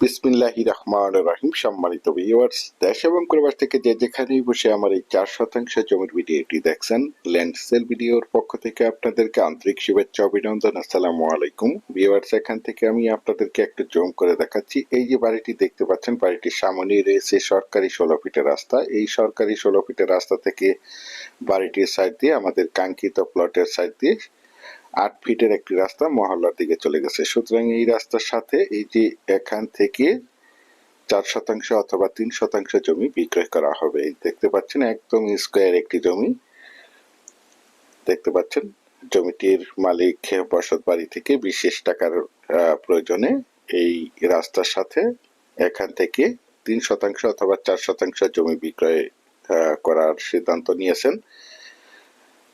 বিসমিল্লাহি রহমান রহিম। সম্মানিত ভিউয়ার্স দেশ এবং প্রবাস থেকে যে যেখানেই বসে আমার এই চার শতাংশ জমির ভিডিওটি দেখছেন ল্যান্ড সেল ভিডিওর পক্ষ থেকে আপনাদেরকে আন্তরিক শুভেচ্ছা, অভিনন্দন, আসসালামু আলাইকুম। ভিউয়ার্স এখান থেকে আমি আপনাদেরকে একটু জুম করে দেখাচ্ছি। এই যে বাড়িটি দেখতে পাচ্ছেন, বাড়িটির সামনেই রয়েছে সরকারি ষোলো ফিটের রাস্তা। এই সরকারি ষোলো ফিটের রাস্তা থেকে বাড়িটির সাইড দিয়ে, আমাদের কাঙ্ক্ষিত প্লটের সাইড দিয়ে আট ফিটের একটি রাস্তা মহল্লার দিকে চলে গেছে। সুতরাং এই রাস্তার সাথে এই যে এখান থেকে চার শতাংশ অথবা তিন শতাংশ জমি বিক্রয় করা হবে। দেখতে পাচ্ছেন একদম স্কোয়ার একটি জমি। দেখতে পাচ্ছেন জমিটির মালিক বসত বাড়ি থেকে বিশেষ টাকার প্রয়োজনে এই রাস্তার সাথে এখান থেকে তিন শতাংশ অথবা চার শতাংশ জমি বিক্রয় করার সিদ্ধান্ত নিয়েছেন।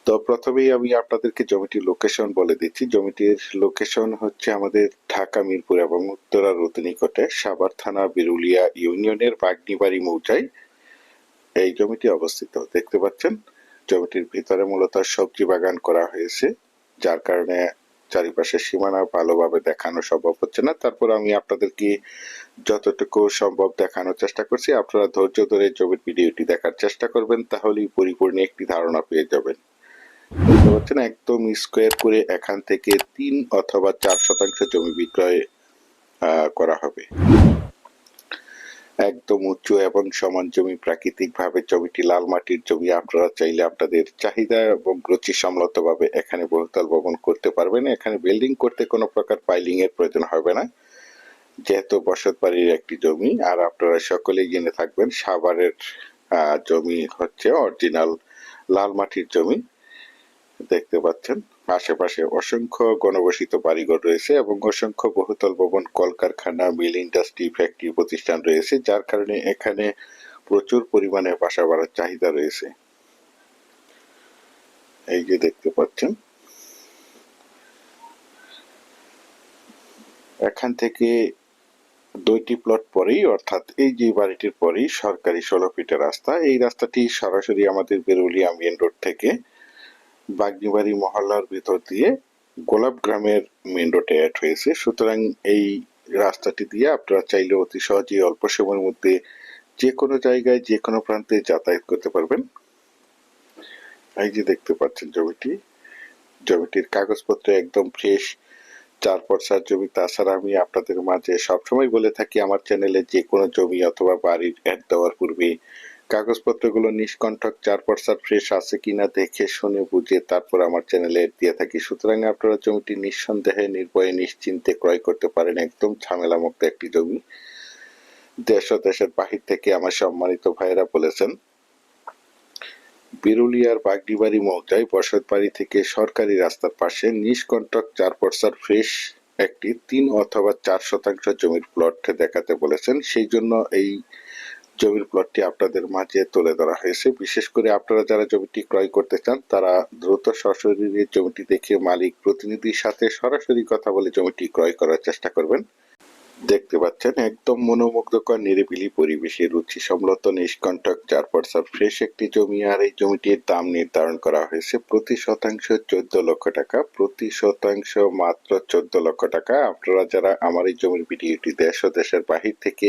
তো প্রথমেই আমি আপনাদেরকে জমিটির লোকেশন বলে দিচ্ছি। জমিটির লোকেশন হচ্ছে আমাদের ঢাকা, মিরপুর এবং উত্তরা রোদ নিকটে সাভার থানা, বিরুলিয়া ইউনিয়নের বাগনিবাড়ি মৌজায় এই জমিটি অবস্থিত। দেখতে পাচ্ছেন, জমিটির ভিতরে মূলত সবজি বাগান করা হয়েছে, যার কারণে চারিপাশের সীমানা ভালোভাবে দেখানো সম্ভব হচ্ছে না। তারপর আমি আপনাদেরকে যতটুকু সম্ভব দেখানোর চেষ্টা করছি। আপনারা ধৈর্য ধরে জমির ভিডিওটি দেখার চেষ্টা করবেন, তাহলেই পরিপূর্ণ একটি ধারণা পেয়ে যাবেন। পাচ্ছেন একদম স্কোয়ার করে এখান থেকে তিন অথবা চার শতাংশ জমি বিক্রয় করা হবে। একদম উঁচু এবং সমান জমি প্রাকৃতিক ভাবে জমিটি লাল মাটির জমি, আপনারা চাইলে আপনাদের চাহিদা এবং রুচি সম্মত ভাবে এখানে বহুতল ভবন করতে পারবেন। এখানে বিল্ডিং করতে কোনো প্রকার পাইলিং এর প্রয়োজন হবে না। যেহেতু বসত বাড়ির একটি জমি, আর আপনারা সকলেই জেনে থাকবেন, সাভারের জমি হচ্ছে অরিজিনাল লাল মাটির জমি। দেখতে পাচ্ছেন। আশেপাশে অসংখ্য গণবসিত বাড়িঘর রয়েছে এবং অসংখ্য বহুতল ভবন, কলকারখানা, মিল ইন্ডাস্ট্রি, ফ্যাক্টরি প্রতিষ্ঠান রয়েছে, যার কারণে এখানে প্রচুর পরিমাণে বাসা বাড়ার চাহিদা রয়েছে। এই যে দেখতে পাচ্ছেন। এখান থেকে দুইটি প্লট পরেই, অর্থাৎ এই যে বাড়িটির পরেই সরকারি ষোলো ফিটের রাস্তা, এই রাস্তাটি সরাসরি আমাদের বেরুলিয়া মেন রোড থেকে বাগনিবাড়ি মহল্লার ভিতর দিয়ে গোলাপ গ্রামের মেন রোডে অ্যাড হয়েছে। সুতরাং এই রাস্তাটি দিয়ে আপনারা চাইলে অতি সহজেই অল্প সময়ের মধ্যে যে কোনো জায়গায় যে কোনো প্রান্তে যাতায়াত করতে পারবেন। এই যে দেখতে পাচ্ছেন জমিটি, জমিটির কাগজপত্র একদম ফ্রেশ চার পরসার জমি, তাছাড়া আমি আপনাদের মাঝে সবসময় বলে থাকি, আমার চ্যানেলে যে কোনো জমি অথবা বাড়ির অ্যাড দেওয়ার পূর্বে কাগজপত্রগুলো নিষ্কণ্ঠক চার পরসার ফ্রেশ আছে কিনা দেখে শুনে বুঝে তারপর আমার চ্যানেলে দিয়ে থাকি। সুতরাং আপনারা জমিটি নিঃসন্দেহে, নির্ভয়ে, নিশ্চিন্তে ক্রয় করতে পারেন। একদম ঝামেলা মুক্ত একটি জমি। দেশ ও দেশের বাহির থেকে আমার সম্মানিত ভাইয়েরা বলেছেন, বিরুলিয়ার বাগডিবাড়ি মৌজায় বসত বাড়ি থেকে সরকারি রাস্তার পাশে নিষ্কণ্টক চার পরসার ফ্রেশ একটি তিন অথবা চার শতাংশ জমির প্লট দেখাতে বলেছেন। সেই জন্য এই জমির প্লটটি আপনাদের মাঝে তুলে ধরা হয়েছে। বিশেষ করে আপনারা যারা জমিটি ক্রয় করতে চান, তারা দ্রুত সশরীরে জমিটি দেখে মালিক প্রতিনিধির সাথে সরাসরি কথা বলে জমিটি ক্রয় করার চেষ্টা করবেন। দেখতে পাচ্ছেন, একদম মনোমুগ্ধকর, নিরিবিলি পরিবেশে রুচি সম্মত নিষ্কণ্টক চার পরসার ফ্রেশ একটি জমি, আর এই জমিটির দাম নির্ধারণ করা হয়েছে প্রতি শতাংশ চোদ্দ লক্ষ টাকা। প্রতি শতাংশ মাত্র চোদ্দ লক্ষ টাকা। আপনারা যারা আমার এই জমির ভিডিওটি দেশ ও দেশের বাহির থেকে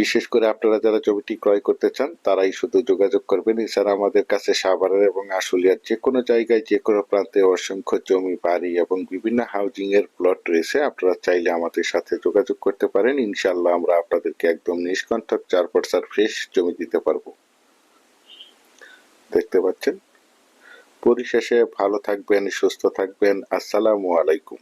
বিশেষ করে আপনারা যারা জমিটি ক্রয় করতে চান, তারাই শুধু যোগাযোগ করবেন। এছাড়া আমাদের কাছে সাভারের এবং আশুলিয়ার যে কোনো জায়গায় যে কোনো প্রান্তে অসংখ্য জমি, বাড়ি এবং বিভিন্ন হাউজিং এর প্লট রয়েছে। আপনারা চাইলে আমাদের সাথে যোগাযোগ করতে পারেন। ইনশাল্লাহ আমরা আপনাদেরকে একদম নিষ্কণ্ঠক চার পরসার ফ্রেশ জমি দিতে পারব। দেখতে পাচ্ছেন? পরিশেষে ভালো থাকবেন, সুস্থ থাকবেন। আসসালামু আলাইকুম।